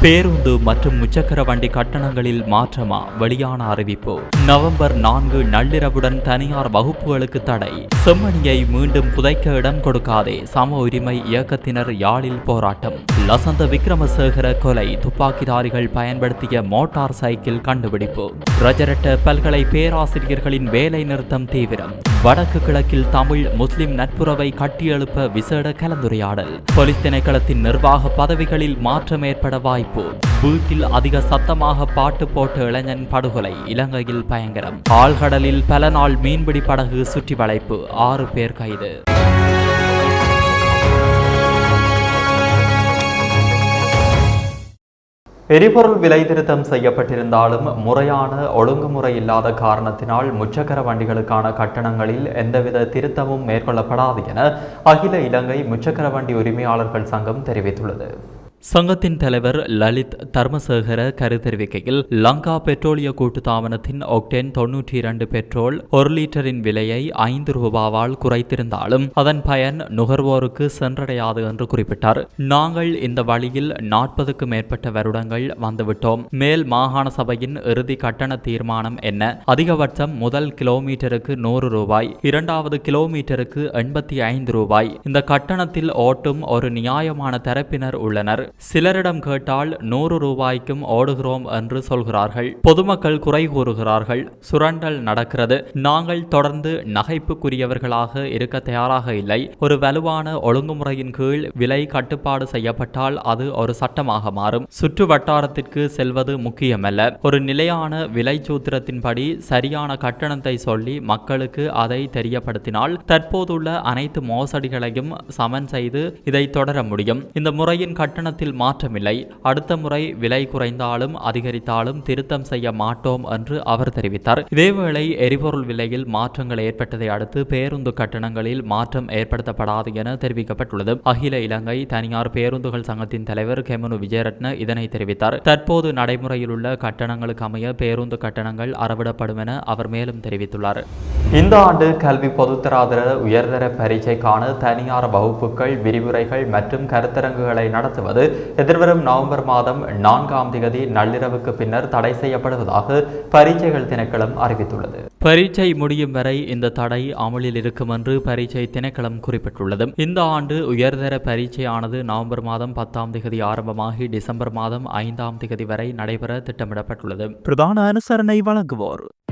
பேருந்து மற்றும் முச்சக்கர வண்டி கட்டணங்களில் மாற்றமா? வெளியான அறிவிப்பு. நவம்பர் நான்கு நள்ளிரவுடன் தனியார் வகுப்புகளுக்கு தடை. செம்மணியை மீண்டும் புதைக்க இடம் கொடுக்காதே சம உரிமை இயக்கத்தினர் யாழில் போராட்டம். லசந்த விக்ரமசேகர கொலை துப்பாக்கிதாரிகள் பயன்படுத்திய மோட்டார் சைக்கிள் கண்டுபிடிப்பு. ரஜரட்ட பல்கலை பேராசிரியர்களின் வேலை நிறுத்தம் தீவிரம். வடக்கு கிழக்கில் தமிழ் முஸ்லிம் நட்புறவை கட்டியெழுப்ப விசேட கலந்துரையாடல். போலீஸ் திணைக்களத்தின் நிர்வாக பதவிகளில் மாற்றம் ஏற்பட வாய்ப்பு வீட்டில் அதிக சத்தமாக பாட்டு போட்ட இளைஞன் படுகொலை இலங்கையில் பயங்கரம். ஆழ்கடலில் பல நாள் மீன்பிடி படகு சுற்றி வளைப்பு ஆறு பேர் கைது. எரிபொருள் விலை திருத்தம் செய்யப்பட்டிருந்தாலும் முறையான ஒழுங்குமுறை இல்லாத காரணத்தினால் முச்சக்கர வண்டிகளுக்கான கட்டணங்களில் எந்தவித திருத்தமும் மேற்கொள்ளப்படாது என அகில இலங்கை முச்சக்கர வண்டி உரிமையாளர்கள் சங்கம் தெரிவித்துள்ளது. சங்கத்தின் தலைவர் லலித் தர்மசேகர கரு தெரிவிக்கையில் லங்கா பெட்ரோலிய கூட்டுத்தாபனத்தின் ஒக்டேன் தொன்னூற்றி இரண்டு பெட்ரோல் ஒரு லிட்டரின் விலையை ஐந்து ரூபாவால் குறைத்திருந்தாலும் அதன் பயன் நுகர்வோருக்கு சென்றடையாது என்று குறிப்பிட்டார். நாங்கள் இந்த வழியில் நாற்பதுக்கு மேற்பட்ட வருடங்கள் வந்துவிட்டோம். மேல் மாகாண சபையின் இறுதி கட்டண தீர்மானம் என்ன? அதிகபட்சம் முதல் கிலோமீட்டருக்கு நூறு ரூபாய் இரண்டாவது கிலோமீட்டருக்கு எண்பத்தி ஐந்து ரூபாய். இந்த கட்டணத்தில் ஓட்டும் ஒரு நியாயமான தரப்பினர் உள்ளனர். சிலரிடம் கேட்டால் நூறு ரூபாய்க்கும் ஓடுகிறோம் என்று சொல்கிறார்கள். பொதுமக்கள் குறை கூறுகிறார்கள். சுரண்டல் நடக்கிறது. நாங்கள் தொடர்ந்து நகைப்புக்குரியவர்களாக இருக்க தயாராக இல்லை. ஒரு வலுவான ஒழுங்குமுறையின் கீழ் விலை கட்டுப்பாடு செய்யப்பட்டால் அது ஒரு சட்டமாக மாறும். சுற்று வட்டாரத்திற்கு செல்வது முக்கியமல்ல. ஒரு நிலையான விலை சூத்திரத்தின்படி சரியான கட்டணத்தை சொல்லி மக்களுக்கு அதை தெரியப்படுத்தினால் தற்போதுள்ள அனைத்து மோசடிகளையும் சமன் செய்து இதை தொடர முடியும். இந்த முறையின் கட்டணத்தை கட்டணத்தில் மாற்றமில்லை. அடுத்த முறை விலை குறைந்தாலும் அதிகரித்தாலும் திருத்தம் செய்ய மாட்டோம் என்று அவர் தெரிவித்தார். இதேவேளை எரிபொருள் விலையில் மாற்றங்கள் ஏற்பட்டதை அடுத்து பேருந்து கட்டணங்களில் மாற்றம் ஏற்படுத்தப்படாது என தெரிவிக்கப்பட்டுள்ளது. அகில இலங்கை தனியார் பேருந்துகள் சங்கத்தின் தலைவர் கெமனு விஜயரட்ன இதனை தெரிவித்தார். தற்போது நடைமுறையில் உள்ள கட்டணங்களுக்கு அமைய பேருந்து கட்டணங்கள் அறவிடப்படும் என அவர் மேலும் தெரிவித்துள்ளார். இந்த ஆண்டு கல்வி பொதுத்தராதர உயர்தர பரீட்சைக்கான தனியார் வகுப்புகள் விரிவுரைகள் மற்றும் கருத்தரங்குகளை நடத்துவது எதிர்வரும் நவம்பர் மாதம் நான்காம் தேதி நள்ளிரவுக்கு பின்னர் தடை செய்யப்படுவதாக பரீட்சைகள் திணைக்களம் அறிவித்துள்ளது. பரீட்சை முடியும் வரை இந்த தடை அமலில் இருக்கும் என்று பரீட்சை திணைக்களம் குறிப்பிட்டுள்ளது. இந்த ஆண்டு உயர்தர பரீட்சையானது நவம்பர் மாதம் பத்தாம் தேதி ஆரம்பமாகி டிசம்பர் மாதம் ஐந்தாம் தேதி வரை நடைபெற திட்டமிடப்பட்டுள்ளது. பிரதான அனுசரணை வழங்குவோர்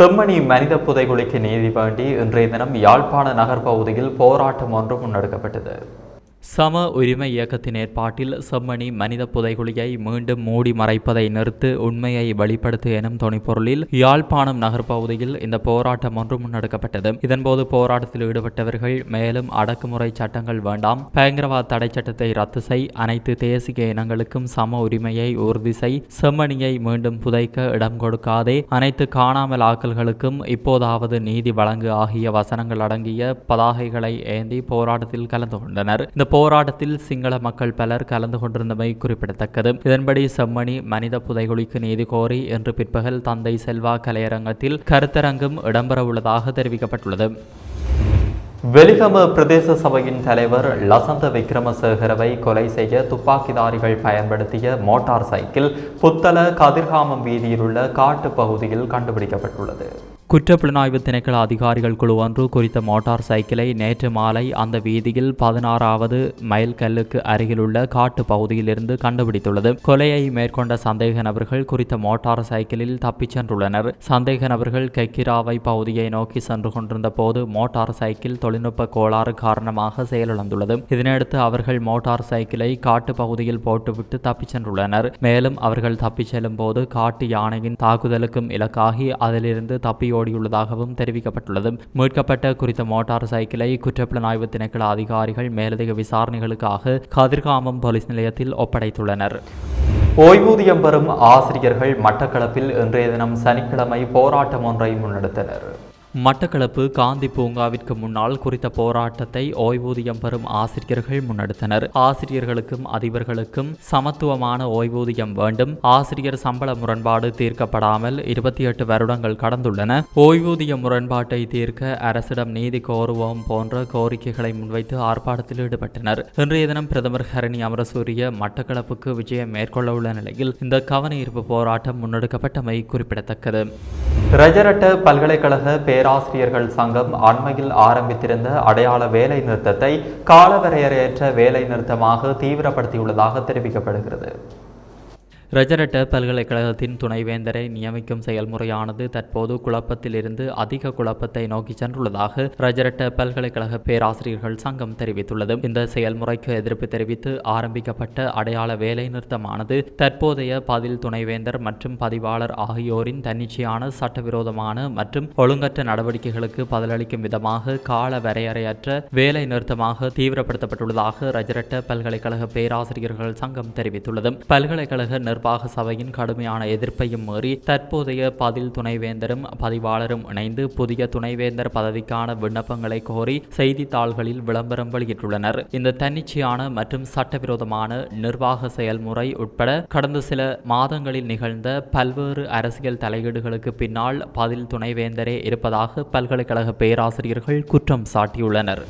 செம்மணி மனித புதைகுழிக்கு நீதி வேண்டி இன்றைய தினம் யாழ்ப்பாண நகர் பகுதியில் போராட்டம் ஒன்று முன்னெடுக்கப்பட்டது சம உரிமை இயக்கத்தின் ஏற்பாட்டில் செம்மணி மனித புதைகுழியை மீண்டும் மூடி மறைப்பதை நிறுத்து உண்மையை வெளிப்படுத்து எனும் துணைப்பொருளில் யாழ்ப்பாணம் நகர் பகுதியில் இந்த போராட்டம் ஒன்று முன்னெடுக்கப்பட்டது. இதன்போது போராட்டத்தில் ஈடுபட்டவர்கள் மேலும் அடக்குமுறை சட்டங்கள் வேண்டாம். பயங்கரவாத தடை சட்டத்தை ரத்து செய். அனைத்து தேசிய இனங்களுக்கும் சம உரிமையை உறுதி செய். செம்மணியை மீண்டும் புதைக்க இடம் கொடுக்காதே. அனைத்து காணாமல் ஆக்கல்களுக்கும் இப்போதாவது நீதி வழங்கு ஆகிய வசனங்கள் அடங்கிய பதாகைகளை ஏந்தி போராட்டத்தில் கலந்து கொண்டனர். இந்த போராட்டத்தில் சிங்கள மக்கள் பலர் கலந்து கொண்டிருந்தமை குறிப்பிடத்தக்கது. இதன்படி செம்மணி மனித புதைகுழிக்கு நீதி கோரி இன்று பிற்பகல் தந்தை செல்வா கலையரங்கத்தில் கருத்தரங்கம் இடம்பெறவுள்ளதாக தெரிவிக்கப்பட்டுள்ளது. வெலிகம பிரதேச சபையின் தலைவர் லசந்த விக்ரமசேகரவை கொலை செய்ய துப்பாக்கிதாரிகள் பயன்படுத்திய மோட்டார் சைக்கிள் புத்தள கதிர்காமம் வீதியில் உள்ள காட்டு பகுதியில் கண்டுபிடிக்கப்பட்டுள்ளது. குற்றப்புலனாய்வு திணைக்கள அதிகாரிகள் குழு ஒன்று குறித்த மோட்டார் சைக்கிளை நேற்று மாலை அந்த வீதியில் பதினாறாவது மைல் கல்லுக்கு அருகிலுள்ள காட்டு பகுதியிலிருந்து கண்டுபிடித்துள்ளது. கொலையை மேற்கொண்ட சந்தேக நபர்கள் குறித்த மோட்டார் சைக்கிளில் தப்பிச் சென்றுள்ளனர். சந்தேக நபர்கள் கெக்கிராவை பகுதியை நோக்கி சென்று கொண்டிருந்த போது மோட்டார் சைக்கிள் தொழில்நுட்ப கோளாறு காரணமாக செயலிழந்துள்ளது. இதனையடுத்து அவர்கள் மோட்டார் சைக்கிளை காட்டு பகுதியில் போட்டுவிட்டு தப்பிச் சென்றுள்ளனர். மேலும் அவர்கள் தப்பிச் செல்லும் போது காட்டு யானையின் தாக்குதலுக்கும் இலக்காகி அதிலிருந்து தப்பி ஓடியுள்ளதாகவும் தெரிவிக்கப்பட்டுள்ளது. மீட்கப்பட்ட குறித்த மோட்டார் சைக்கிளை குற்றப்புலனாய்வு திணைக்கள அதிகாரிகள் மேலதிக விசாரணைகளுக்காக கதிர்காமம் போலீஸ் நிலையத்தில் ஒப்படைத்துள்ளனர். ஓய்வூதியம் பெறும் ஆசிரியர்கள் மட்டக்களப்பில் இன்றைய தினம் சனிக்கிழமை போராட்டம் ஒன்றை முன்னெடுத்தனர். மட்டக்களப்பு காந்தி பூங்காவிற்கு முன்னால் குறித்த போராட்டத்தை ஓய்வூதியம் பெறும் ஆசிரியர்கள் முன்னெடுத்தனர். ஆசிரியர்களுக்கும் அதிபர்களுக்கும் சமத்துவமான ஓய்வூதியம் வேண்டும். ஆசிரியர் சம்பள முரண்பாடு தீர்க்கப்படாமல் இருபத்தி எட்டு வருடங்கள் கடந்துள்ளன. ஓய்வூதிய முரண்பாட்டை தீர்க்க அரசிடம் நீதி கோருவோம் போன்ற கோரிக்கைகளை முன்வைத்து ஆர்ப்பாட்டத்தில் ஈடுபட்டனர். இன்றைய தினம் பிரதமர் ஹரணி அமரசூரிய மட்டக்களப்புக்கு விஜயம் மேற்கொள்ள உள்ள நிலையில் இந்த கவன ஈர்ப்பு போராட்டம் முன்னெடுக்கப்பட்டமை குறிப்பிடத்தக்கது. ரஜரட்ட பல்கலைக்கழக பேராசிரியர்கள் சங்கம் அண்மையில் ஆரம்பித்திருந்த அடையாள வேலை நிறுத்தத்தை காலவரையறையற்ற வேலை நிறுத்தமாக தீவிரப்படுத்தியுள்ளதாக தெரிவிக்கப்படுகிறது. ரஜரட்ட பல்கலைக்கழகத்தின் துணைவேந்தரை நியமிக்கும் செயல்முறையானது தற்போது குழப்பத்திலிருந்து அதிக குழப்பத்தை நோக்கி சென்றுள்ளதாக ரஜரட்ட பல்கலைக்கழக பேராசிரியர்கள் சங்கம் தெரிவித்துள்ளது. இந்த செயல்முறைக்கு எதிர்ப்பு தெரிவித்து ஆரம்பிக்கப்பட்ட அடையாள வேலை நிறுத்தமானது தற்போதைய பதில் துணைவேந்தர் மற்றும் பதிவாளர் ஆகியோரின் தன்னிச்சையான சட்டவிரோதமான மற்றும் ஒழுங்கற்ற நடவடிக்கைகளுக்கு பதிலளிக்கும் விதமாக கால வரையறையற்ற வேலை நிறுத்தமாக தீவிரப்படுத்தப்பட்டுள்ளதாக ரஜரட்ட பல்கலைக்கழக பேராசிரியர்கள் சங்கம் தெரிவித்துள்ளது. பல்கலைக்கழக தொடர்பாக சபையின் கடுமையான எதிர்ப்பையும் மீறி தற்போதைய பதில் துணைவேந்தரும் பதிவாளரும் இணைந்து புதிய துணைவேந்தர் பதவிக்கான விண்ணப்பங்களை கோரி செய்தித்தாள்களில் விளம்பரம் வெளியிட்டுள்ளனர். இந்த தன்னிச்சையான மற்றும் சட்டவிரோதமான நிர்வாக செயல்முறை உட்பட கடந்த சில மாதங்களில் நிகழ்ந்த பல்வேறு அரசியல் தலையீடுகளுக்கு பின்னால் பதில் துணைவேந்தரே இருப்பதாக பல்கலைக்கழக பேராசிரியர்கள் குற்றம் சாட்டியுள்ளனர்.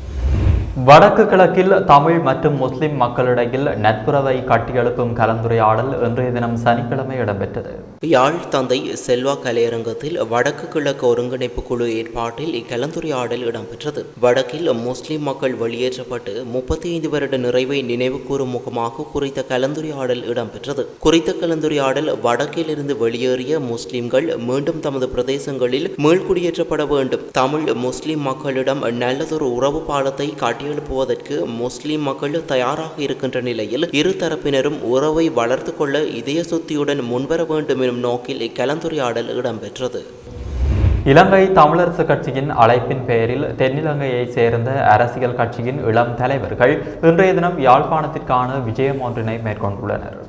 வடக்கு கிழக்கில் தமிழ் மற்றும் முஸ்லிம் மக்களிடையில் நட்புறவை கட்டியெழுப்பும் கலந்துரையாடல் இன்றைய தினம் சனிக்கிழமை இடம்பெற்றது. யாழ் தந்தை செல்வா கலையரங்கத்தில் வடக்கு கிழக்கு ஒருங்கிணைப்பு குழு ஏற்பாட்டில் இக்கலந்துரையாடல் இடம்பெற்றது. வடக்கில் முஸ்லிம் மக்கள் வெளியேற்றப்பட்டு முப்பத்தி ஐந்து வருட நிறைவை நினைவு கூறும் முகமாக குறித்த கலந்துரையாடல் இடம்பெற்றது. குறித்த கலந்துரையாடல் வடக்கில் இருந்து வெளியேறிய முஸ்லிம்கள் மீண்டும் தமது பிரதேசங்களில் மீள்குடியேற்றப்பட வேண்டும். தமிழ் முஸ்லிம் மக்களிடம் நல்லதொரு உறவு பாலத்தை அடியெழுப்புவதற்கு முஸ்லிம் மக்கள் தயாராக இருக்கின்ற நிலையில் இரு தரப்பினரும் உறவை வளர்த்து கொள்ள இதய சுத்தியுடன் முன்வர வேண்டும் எனும் நோக்கில் இக்கலந்துரையாடல் இடம்பெற்றது. இலங்கை தமிழரசு கட்சியின் அழைப்பின் பெயரில் தென்னிலங்கையை சேர்ந்த அரசியல் கட்சியின் இளம் தலைவர்கள் இன்றைய தினம் யாழ்ப்பாணத்திற்கான விஜயம் ஒன்றினை மேற்கொண்டுள்ளனர்.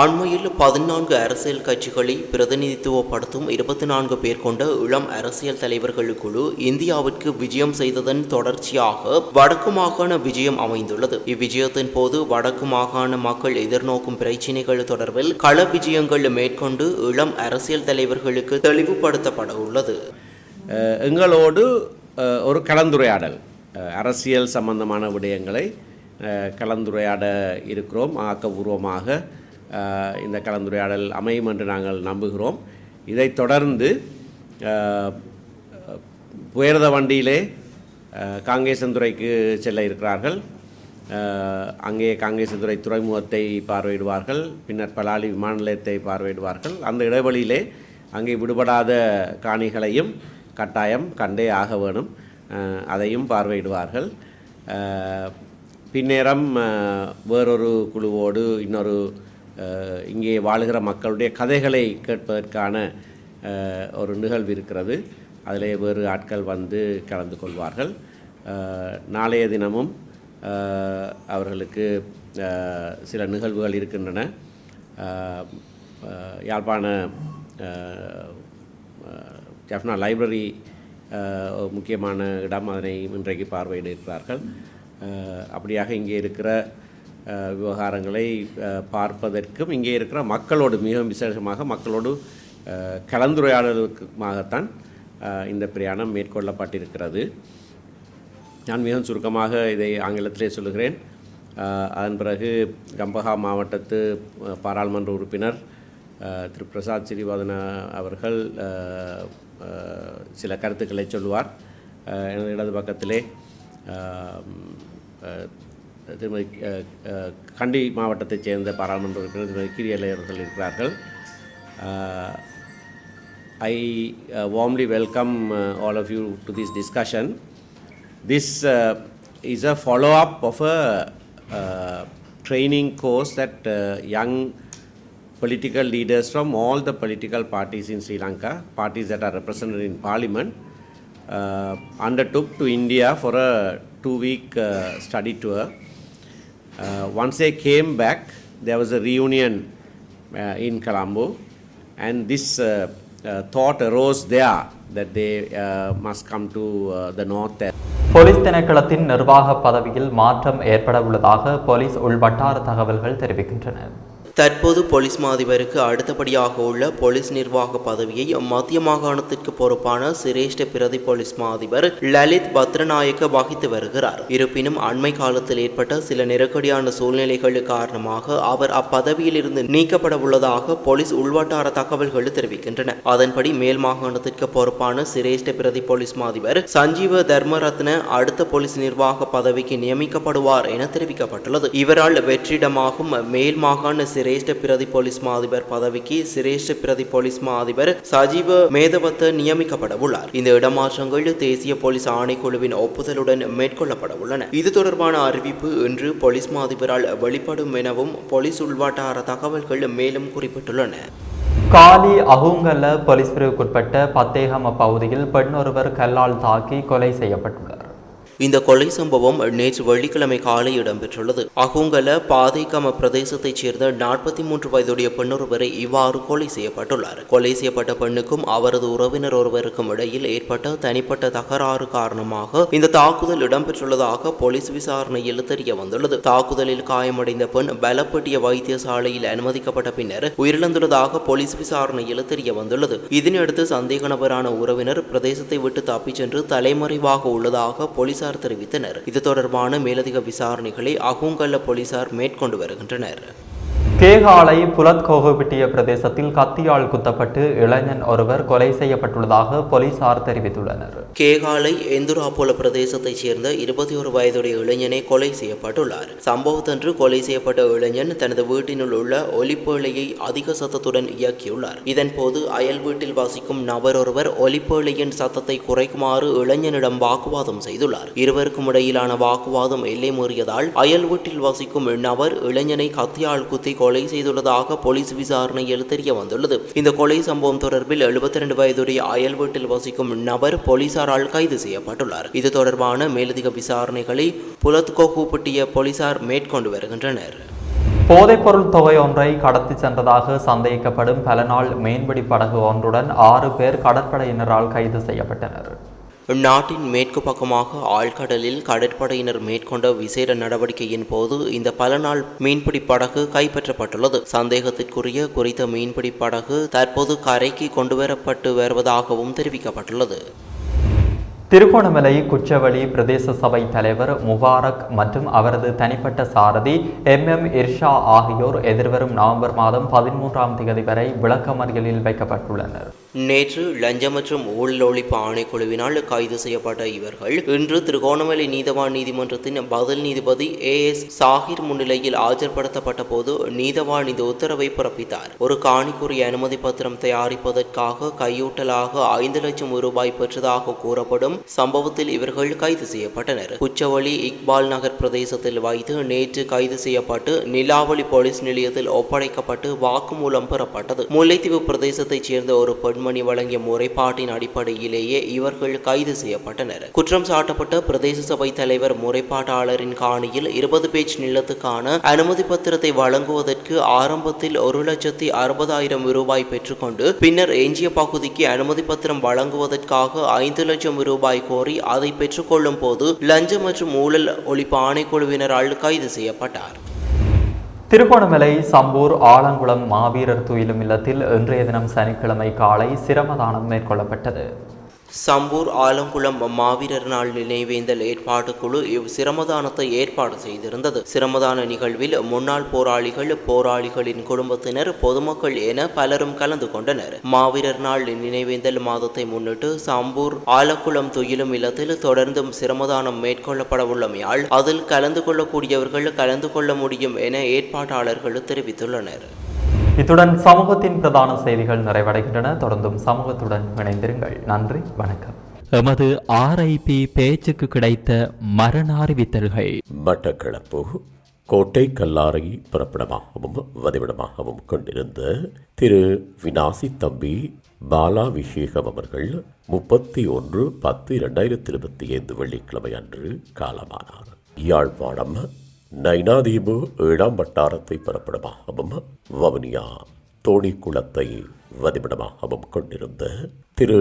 அண்மையில் பதினான்கு அரசியல் கட்சிகளை பிரதிநிதித்துவப்படுத்தும் இருபத்தி நான்கு பேர் கொண்ட இளம் அரசியல் தலைவர்கள் குழு இந்தியாவிற்கு விஜயம் செய்ததன் தொடர்ச்சியாக வடக்கு மாகாண விஜயம் அமைந்துள்ளது. இவ்விஜயத்தின் போது வடக்கு மாகாண மக்கள் எதிர்நோக்கும் பிரச்சினைகள் தொடர்பில் கள விஜயங்கள் மேற்கொண்டு இளம் அரசியல் தலைவர்களுக்கு தெளிவுபடுத்தப்பட உள்ளது. எங்களோடு ஒரு கலந்துரையாடல் அரசியல் சம்பந்தமான விடயங்களை கலந்துரையாட இருக்கிறோம். ஆக்கபூர்வமாக இந்த கலந்துரையாடல் அமையும் என்று நாங்கள் நம்புகிறோம். இதைத் தொடர்ந்து புயர்த வண்டியிலே காங்கேசந்துறைக்கு செல்ல இருக்கிறார்கள். அங்கே காங்கேசன்துறை துறைமுகத்தை பார்வையிடுவார்கள். பின்னர் பலாலி விமான நிலையத்தை பார்வையிடுவார்கள். அந்த இடைவெளியிலே அங்கே விடுபடாத காணிகளையும் கட்டாயம் கண்டே ஆக வேணும். அதையும் பார்வையிடுவார்கள். பின்னேரம் வேறொரு குழுவோடு இன்னொரு இங்கே வாழுகிற மக்களுடைய கதைகளை கேட்பதற்கான ஒரு நிகழ்வு இருக்கிறது. அதிலே வேறு ஆட்கள் வந்து கலந்து கொள்வார்கள். நாளைய தினமும் அவர்களுக்கு சில நிகழ்வுகள் இருக்கின்றன. யாழ்ப்பாண அஹ், ஜஃப்னா லைப்ரரி முக்கியமான இடம். அதனை இன்றைக்கு பார்வையிட இருக்கிறார்கள் அப்படியாக இங்கே இருக்கிற விவகாரங்களை பார்ப்பதற்கும் இங்கே இருக்கிற மக்களோடு மிகவும் விசேஷமாக மக்களோடு கலந்துரையாடலுக்குமாகத்தான் இந்த பிரயாணம் மேற்கொள்ளப்பட்டிருக்கிறது. நான் மிகவும் சுருக்கமாக இதை ஆங்கிலத்திலே சொல்லுகிறேன். அதன் பிறகு கம்பஹா மாவட்டத்து பாராளுமன்ற உறுப்பினர் திரு பிரசாத் சிறிவாதன அவர்கள் சில கருத்துக்களை சொல்லுவார் எனது இடது பக்கத்திலே திருமதி அஹ், அஹ், கண்டி மாவட்டத்தைச் சேர்ந்த பாராளுமன்ற உறுப்பினர் திருமதி கிரியலை அவர்கள் இருக்கிறார்கள் அஹ், I uh, warmly welcome uh, all of you to this discussion. This uh, is a follow up of a uh, training course that uh, young political leaders from all the political parties in Sri Lanka, parties that are represented in parliament, uh, undertook to India for a two week uh, study tour. Uh, once I came back, there was a reunion uh, in Colombo, and this uh, uh, thought arose there that they uh, must come to uh, the north police திணைக்களத்தின் நிர்வாக பதவியில் மாற்றம் ஏற்பட உள்ளதாக police உள்வட்டார தகவல்கள் தெரிவிக்கின்றன தற்போது police மாதிபருக்கு அடுத்தபடியாக உள்ள போலீஸ் நிர்வாக பதவியை மத்திய மாகாணத்திற்கு பொறுப்பான சிரேஷ்ட பிரதி போலீஸ் மாதிபர் லலித் பத்ரநாயக்க வகித்து வருகிறார். இருப்பினும் அண்மை காலத்தில் ஏற்பட்ட சில நெருக்கடியான சூழ்நிலைகள் காரணமாக அவர் அப்பதவியில் இருந்து நீக்கப்பட உள்ளதாக போலீஸ் உள்வட்டார தகவல்கள் தெரிவிக்கின்றன. அதன்படி மேல் மாகாணத்திற்கு பொறுப்பான சிரேஷ்ட பிரதி போலீஸ் மாதிபர் சஞ்சீவ தர்மரத்ன அடுத்த போலீஸ் நிர்வாக பதவிக்கு நியமிக்கப்படுவார் என தெரிவிக்கப்பட்டுள்ளது. இவரால் வெற்றிடமாகும் மேல் மாகாண சிரேஷ்ட பிரதி போலீஸ் மா அதிபர் பதவிக்கு சிரேஷ்ட பிரதி போலீஸ் மா அதிபர் சஜீவ மேதவத்த நியமிக்கப்பட உள்ளார். இந்த இடமாற்றங்கள் தேசிய போலீஸ் ஆணைக்குழுவின் ஒப்புதலுடன் மேற்கொள்ளப்பட உள்ளன. இது தொடர்பான அறிவிப்பு இன்று போலீஸ் மா அதிபரால் வெளிப்படும் எனவும் போலீஸ் உள்வாட்டார தகவல்கள் மேலும் குறிப்பிட்டுள்ளன. காலி அகுங்கல்ல போலீஸ் பிரிவுக்குட்பட்ட பத்தேகம பகுதியில் பெண் ஒருவர் கல்லால் தாக்கி கொலை செய்யப்பட்டுள்ளார். இந்த கொலை சம்பவம் நேற்று வெள்ளிக்கிழமை காலை இடம்பெற்றுள்ளது. அகுங்கல பாதைக்கம பிரதேசத்தைச் சேர்ந்த நாற்பத்தி மூன்று வயதுடைய பெண்ணொருவரை இவ்வாறு கொலை செய்யப்பட்டுள்ளார். கொலை செய்யப்பட்ட பெண்ணுக்கும் அவரது உறவினர் ஒருவருக்கும் இடையில் ஏற்பட்ட தனிப்பட்ட தகராறு காரணமாக இந்த தாக்குதல் இடம்பெற்றுள்ளதாக போலீஸ் விசாரணையில் தெரிய வந்துள்ளது. தாக்குதலில் காயமடைந்த பெண் பலப்பட்டிய வைத்தியசாலையில் அனுமதிக்கப்பட்ட பின்னர் உயிரிழந்துள்ளதாக போலீஸ் விசாரணையில் தெரிய வந்துள்ளது. இதனையடுத்து சந்தேக நபரான உறவினர் பிரதேசத்தை விட்டு தப்பிச் சென்று தலைமறைவாக உள்ளதாக போலீசார் தெரிவித்தனர். இது தொடர்பான மேலதிக விசாரணைகளை அகுங்கல்ல போலீசார் மேற்கொண்டு வருகின்றனர். கேகாலை புலத்கோகுபிட்டிய பிரதேசத்தில் கத்தியால் குத்தப்பட்டு இளைஞன் ஒருவர் கொலை செய்யப்பட்டுள்ளதாக போலீசார் தெரிவித்துள்ளனர். கேகாலை எந்துராபோல பிரதேசத்தைச் சேர்ந்த இருபத்தி ஒரு வயதுடைய இளைஞனை கொலை செய்யப்பட்டுள்ளார். சம்பவத்தன்று கொலை செய்யப்பட்ட இளைஞன் தனது வீட்டினுள் உள்ள ஒலிப்பேழையை அதிக சத்தத்துடன் இயக்கியுள்ளார். இதன்போது அயல் வீட்டில் வசிக்கும் நபர் ஒருவர் ஒலிப்பேழையின் சத்தத்தை குறைக்குமாறு இளைஞனிடம் வாக்குவாதம் செய்துள்ளார். இருவருக்கும் இடையிலான வாக்குவாதம் எல்லை மீறியதால் அயல் வீட்டில் வசிக்கும் நபர் இளைஞனை கத்தியால் குத்தி கொலை செய்துள்ளதாக போலீஸ் விசாரணையில் தெரிய வந்துள்ளது. இந்த கொலை சம்பவம் தொடர்பில் 72 ரெண்டு வயதுடைய அயல் வீட்டில் வசிக்கும் நபர் போலீசாரால் கைது செய்யப்பட்டுள்ளார். இது தொடர்பான மேலதிக விசாரணைகளை புலத்கோகுப்பட்டிய போலீசார் மேற்கொண்டு வருகின்றனர். போதைப்பொருள் தொகை ஒன்றை கடத்தி சென்றதாக சந்தேகிக்கப்படும் பல நாள் மீன்பிடி படகு ஒன்றுடன் ஆறு பேர் கடற்படையினரால் கைது செய்யப்பட்டனர். நாட்டின் மேற்கு பக்கமாக ஆழ்கடலில் கடற்படையினர் மேற்கொண்ட விசேட நடவடிக்கையின் போது இந்த பல நாள் மீன்பிடி படகு கைப்பற்றப்பட்டுள்ளது. சந்தேகத்திற்குரிய குறித்த மீன்பிடி படகு தற்போது கரைக்கு கொண்டுவரப்பட்டு வருவதாகவும் தெரிவிக்கப்பட்டுள்ளது. திருகோணமலை குச்சவெளி பிரதேச சபை தலைவர் முபாரக் மற்றும் அவரது தனிப்பட்ட சாரதி எம். எம். இர்ஷா ஆகியோர் எதிர்வரும் நவம்பர் மாதம் பதிமூன்றாம் தேதி வரை விளக்கமறியலில் வைக்கப்பட்டுள்ளனர். நேற்று லஞ்ச மற்றும் ஊழல் ஒழிப்பு ஆணைக்குழுவினால் கைது செய்யப்பட்ட இவர்கள் இன்று திருகோணமலை நீதவான் நீதிமன்றத்தின் பதில் நீதிபதி ஏ எஸ் சாகிர் முன்னிலையில் ஆஜர்படுத்தப்பட்ட போது நீதவான் இந்த உத்தரவை பிறப்பித்தார். ஒரு காணிக்குரிய அனுமதி பத்திரம் தயாரிப்பதற்காக கையூட்டலாக ஐந்து லட்சம் ரூபாய் பெற்றதாக கூறப்படும் சம்பவத்தில் இவர்கள் கைது செய்யப்பட்டனர். குச்சவழி இக்பால் நகர் பிரதேசத்தில் வைத்து நேற்று கைது செய்யப்பட்டு நிலாவளி போலீஸ் நிலையத்தில் ஒப்படைக்கப்பட்டு வாக்குமூலம் பெறப்பட்டது. முல்லைத்தீவு பிரதேசத்தைச் சேர்ந்த ஒரு பெண்மணி வழங்கிய முறைப்பாட்டின் அடிப்படையிலேயே இவர்கள் கைது செய்யப்பட்டனர். குற்றம் சாட்டப்பட்ட பிரதேச சபை தலைவர் முறைப்பாட்டாளரின் காணியில் இருபது பேஜ் நிலத்துக்கான அனுமதி பத்திரத்தை வழங்குவதற்கு ஆரம்பத்தில் ஒரு லட்சத்தி அறுபதாயிரம் ரூபாய் பெற்றுக்கொண்டு பின்னர் எஞ்சிய பகுதிக்கு அனுமதி பத்திரம் வழங்குவதற்காக ஐந்து லட்சம் ரூபாய் கோரி அதை பெற்றுக்கொள்ளும் போது லஞ்சம் மற்றும் ஊழல் ஒழிப்பு ஆணைக்குழுவினரால் கைது செய்யப்பட்டார். திருகோணமலை சம்பூர் ஆலங்குளம் மாவீரர் துயிலும் இல்லத்தில் இன்றைய தினம் சனிக்கிழமை காலை சிரமதானம் மேற்கொள்ளப்பட்டது. சம்பூர் ஆலங்குளம் மாவீரர் நாள் நினைவேந்தல் ஏற்பாட்டு குழு இவ் சிரமதானத்தை ஏற்பாடு செய்திருந்தது. சிரமதான நிகழ்வில் முன்னாள் போராளிகள் போராளிகளின் குடும்பத்தினர் பொதுமக்கள் என பலரும் கலந்து கொண்டனர். மாவீரர் நாள் நினைவேந்தல் மாதத்தை முன்னிட்டு சம்பூர் ஆலக்குளம் துயிலும் இல்லத்தில் தொடர்ந்தும் சிரமதானம் மேற்கொள்ளப்பட உள்ளமையால் அதில் கலந்து கொள்ளக்கூடியவர்கள் கலந்து கொள்ள முடியும் என ஏற்பாட்டாளர்கள் தெரிவித்துள்ளனர். இத்துடன் சமூகத்தின் பிரதான செய்திகள் நிறைவடைகின்றன. தொடர்ந்தும் சமூகத்துடன் இணைந்திருங்கள். நன்றி வணக்கம். எமது ஆர்ஐபி பேச்சுக்கு கிடைத்த மரண அறிவித்தல்கள் மட்டக்களப்பு கோட்டை கல்லாரை பிறப்பிடமாகவும் வதிவிடமாகவும் கொண்டிருந்த திரு. வினாசி தம்பி பாலாபிஷேகம் அவர்கள் முப்பத்தி ஒன்று பத்து இரண்டாயிரத்தி இருபத்தி ஐந்து வெள்ளிக்கிழமை அன்று காலமானார். யாழ்ப்பாணம் நைனாதீபு ஏழாம் வட்டாரத்தை பிறப்பிடமாகவும் வவுனியா தோணி குளத்தை வதிவிடமாகவும் கொண்டிருந்த திரு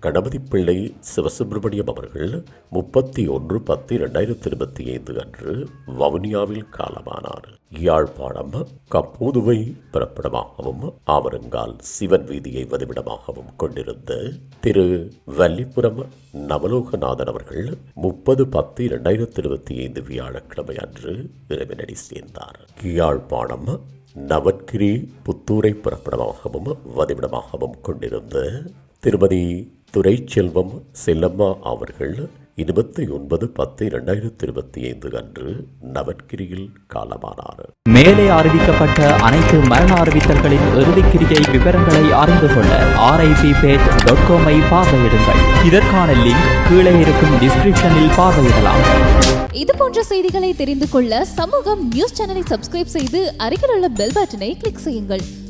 கணபதி பிள்ளை சிவசுப்பிரமணியம் அவர்கள் முப்பத்தி ஒன்று பத்து இரண்டாயிரத்தி இருபத்தி ஐந்து அன்று வவுனியாவில் காலமானார். யாழ்ப்பாணம் கப்பூதுவை பிறப்பிடமாகவும் ஆவரங்கால் சிவன் வீதியை வதிவிடமாகவும் கொண்டிருந்த திரு வல்லிபுரம் நவலோகநாதன் அவர்கள் முப்பது பத்து இரண்டாயிரத்தி இருபத்தி ஐந்து வியாழக்கிழமை அன்று இறைவனடி சேர்ந்தார். யாழ்ப்பாணம் நவன்கிரி புத்தூரை பிறப்பிடமாகவும் வதிவிடமாகவும் கொண்டிருந்த திருமதி துரைச்செல்வம் செல்லம்மா அவர்கள் இருபத்தி ஒன்பது பத்து இரண்டாயிரத்தி இருபத்தி ஐந்து அன்று நவட்கிரியில் காலமானார். மேலே அறிவிக்கப்பட்ட அனைத்து மரண அறிவித்தல்களின் இறுதிக்கிரியை விவரங்களை அறிந்து கொள்ள ஆர்ஐபி பேஜ் டாட் காமை பார்வையிடுங்கள். இதற்கான லிங்க் கீழே இருக்கும் டிஸ்கிரிப்ஷனில் பார்வையிடலாம். இது போன்ற செய்திகளை தெரிந்து கொள்ள சமூகம் நியூஸ் சேனலை சப்ஸ்கிரைப் செய்து அருகில் உள்ள பெல் பட்டனை கிளிக் செய்யுங்கள்.